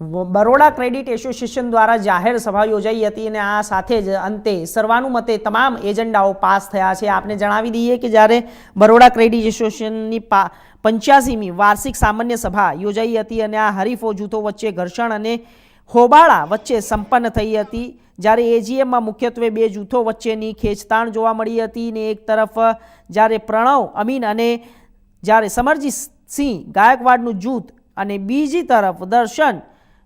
Baroda credit association દ્વારા જાહેર સભા યોજાઈ હતી અને આ સાથે જ અંતે સર્વાનુમતે તમામ એજન્ડાઓ પાસ થયા છે. આપને જણાવી દઈએ કે જ્યારે બરોડા ક્રેડિટ એસોસિએશનની પા પંચ્યાસીમી વાર્ષિક સામાન્ય સભા યોજાઈ હતી અને આ હરીફો જૂથો વચ્ચે ઘર્ષણ અને હોબાળા વચ્ચે સંપન્ન થઈ હતી, જ્યારે એજીએમમાં મુખ્યત્વે બે જૂથો વચ્ચેની ખેંચતાણ જોવા મળી હતી ને એક તરફ જ્યારે પ્રણવ, અમીન અને જ્યારે સમરજીત સિંહ ગાયકવાડનું જૂથ અને બીજી તરફ દર્શન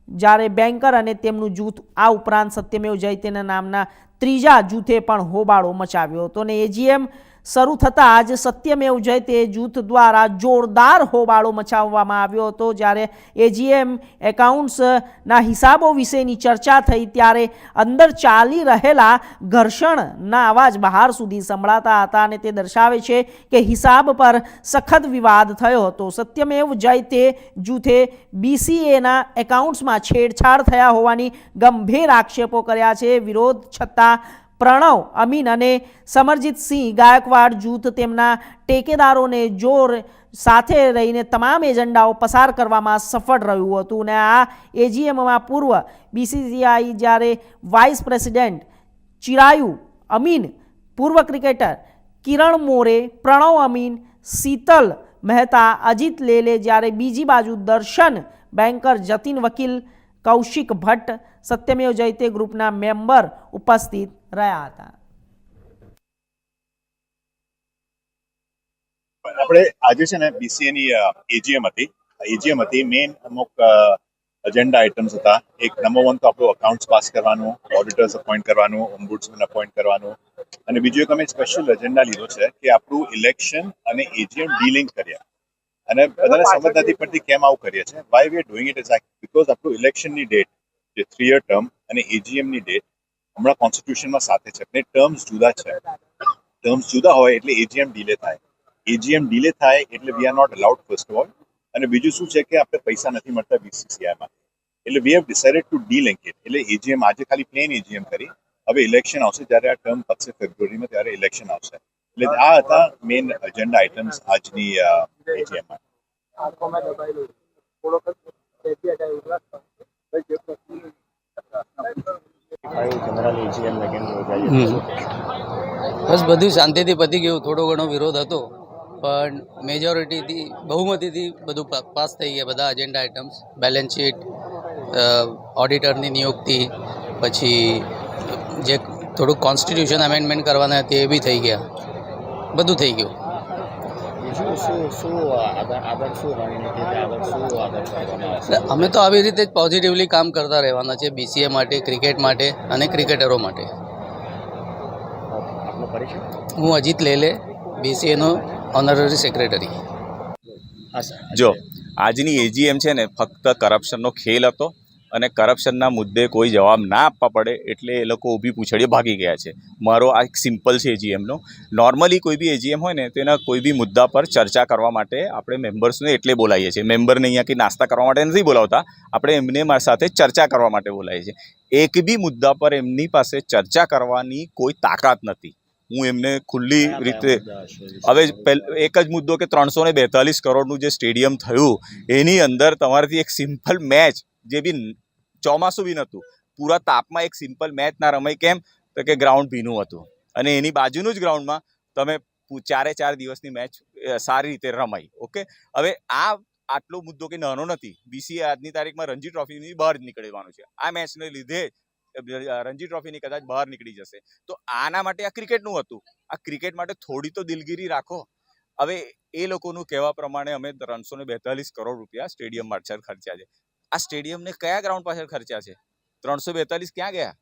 જ્યારે બેન્કર અને તેમનું જૂથ આ ઉપરાંત સત્યમેવ જયતેના નામના ત્રીજા જૂથે પણ હોબાળો મચાવ્યો હતો અને એજીએમ શરૂ થતાં જ સત્યમેવ જયતે જૂથ દ્વારા જોરદાર હોબાળો મચાવવામાં આવ્યો હતો. જ્યારે એજીએમ એકાઉન્ટ્સના હિસાબો વિશેની ચર્ચા થઈ, ત્યારે અંદર ચાલી રહેલા ઘર્ષણના અવાજ બહાર સુધી સંભળાતા હતા અને તે દર્શાવે છે કે હિસાબ પર સખત વિવાદ થયો હતો. સત્યમેવ જયતે જૂથે બીસીએના એકાઉન્ટ્સમાં છેડછાડ થયા હોવાની ગંભીર આક્ષેપો કર્યા છે. વિરોધ છતાં પ્રણવ, અમીન અને સમરજીત સિંહ ગાયકવાડ જૂથ તેમના ટેકેદારોને જોર સાથે રહીને તમામ એજન્ડાઓ પસાર કરવામાં સફળ રહ્યું હતું અને આ એજીએમમાં પૂર્વ બીસીસીઆઈ જ્યારે વાઇસ પ્રેસિડેન્ટ ચિરાયુ, અમીન, પૂર્વ ક્રિકેટર કિરણ મોરે, પ્રણવ, અમીન, શીતલ મહેતા, અજીત લેલે જ્યારે બીજી બાજુ દર્શન બેન્કર જતીન વકીલ કૌશિક ભટ્ટ સત્યમેવ જયતે ગ્રુપના મેમ્બર ઉપસ્થિત રહ્યા હતા. આપણે આજે છે ને બીસીએની એજીએમ હતી. એજીએમ હતી મેઇન અમુક એજન્ડા આઇટમ્સ હતા. એક નંબર વન તો આપણું અકાઉન્ટ્સ પાસ કરવાનું ઓડિટર્સ અપોઇન્ટ કરવાનું ઓમ્બુડ્સમેન અપોઇન્ટ કરવાનું. અને બીજું એક અમે સ્પેશિયલ એજન્ડા લીધો છે કે આપણું ઇલેક્શન અને એજીએમ ડીલિંગ કર્યા. અને બધાને સમજ નથી પડતી કેમ આવું કરીએ છીએ. Why we are doing it is because આપણું ઇલેક્શનની ડેટ જે થ્રી યર ટર્મ અને એજીએમની ડેટ હમણાં કોન્સ્ટિટ્યુશનમાં સાથે છે. અને ટર્મ્સ જુદા છે. ટર્મ્સ જુદા હોય એટલે એજીએમ ડીલે થાય. એજીએમ ડીલે થાય એટલે we are not allowed first of all અને બીજું શું છે કે આપણે પૈસા નથી મળતા બીસીસીઆઈમાં એટલે we have decided to delink it એટલે એજીએમ આજે ખાલી પ્લેન એજીએમ કરી. હવે ઇલેક્શન આવશે જ્યારે આ ટર્મ પતશે ફેબ્રુઆરીમાં ત્યારે ઇલેક્શન આવશે. એટલે આ હતા મેઇન એજન્ડા આઇટમ્સ આજની જ બેસી બધું શાંતિથી પતી ગયું. થોડો ઘણો વિરોધ હતો, પણ મેજોરિટીથી બહુમતીથી બધું પાસ થઈ ગયા બધા એજન્ડા આઇટમ્સ બેલેન્સ શીટ ઓડિટરની નિયુક્તિ, પછી જે થોડુંક કોન્સ્ટિટ્યુશન અમેન્ડમેન્ટ કરવાના હતી એ બી થઈ ગયા. બધું થઈ ગયું. અમે તો આવી રીતે જ પોઝિટિવલી કામ કરતા રહેવાના છે બીસીએ માટે ક્રિકેટ માટે અને ક્રિકેટરો માટે. હું અજીત લેલે બીસીએનો ઓનરરી સેક્રેટરી જો આજની એજીએમ છે ને ફક્ત કરપ્શનનો ખેલ હતો. અને કરપ્શનના મુદ્દે કોઈ જવાબ ના આપવા પડે એટલે એ લોકો ઊભી પૂછડીએ ભાગી ગયા છે. મારો આ એક સિમ્પલ છે એજીએમનો નોર્મલી કોઈ બી એજીએમ હોય ને તેના કોઈ બી મુદ્દા પર ચર્ચા કરવા માટે આપણે મેમ્બર્સને એટલે બોલાવીએ છીએ. મેમ્બરને અહીંયા કે નાસ્તા કરવા માટે નથી બોલાવતા આપણે એમને મારી સાથે ચર્ચા કરવા માટે બોલાવીએ છીએ. એક બી મુદ્દા પર એમની પાસે ચર્ચા કરવાની કોઈ તાકાત નથી. હું એમને ખુલ્લી રીતે હવે પહેલ એક જ મુદ્દો કે ત્રણસો ને બેતાલીસ કરોડનું જે સ્ટેડિયમ થયું એની અંદર તમારાથી એક સિમ્પલ મેચ જે બી ચોમાસું બી નહોતું. પૂરા તાપમાં એક સિમ્પલ મેચ ના રમાય કેમ? તો કે ગ્રાઉન્ડ ભીનું હતું. અને એની બાજુનું જ ગ્રાઉન્ડમાં તમે ચારે ચાર દિવસની મેચ સારી રીતે રમાઈ. ઓકે? હવે આ આટલો મુદ્દો કે નાનો નથી. બીસીએ આજની તારીખમાં રણજી ટ્રોફીની બહાર જ નીકળવાનું છે. આ મેચને લીધે રણજી ટ્રોફીની કદાચ બહાર નીકળી જશે. તો આના માટે આ ક્રિકેટનું હતું. આ ક્રિકેટ માટે થોડી તો દિલગીરી રાખો. હવે એ લોકોનું કહેવા પ્રમાણે અમે ત્રણસો ને બેતાલીસ કરોડ રૂપિયા સ્ટેડિયમ માર્ચર ખર્ચ્યા છે. આ સ્ટેડિયમને કયા ગ્રાઉન્ડ પાછળ ખર્ચ્યા છે? ત્રણસો બેતાલીસ ક્યાં ગયા?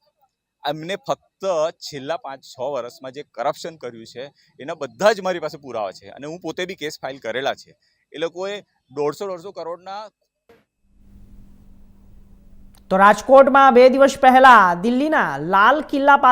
એમને ફક્ત છેલ્લા પાંચ છ વર્ષમાં જે કરપ્શન કર્યું છે, એના બધા જ મારી પાસે પુરાવા છે અને હું પોતે બી કેસ ફાઇલ કરેલા છે. એ લોકોએ દોઢસો દોઢસો કરોડના તો રાજકોટમાં બે દિવસ પહેલા દિલ્હીના લાલ કિલ્લા પાસે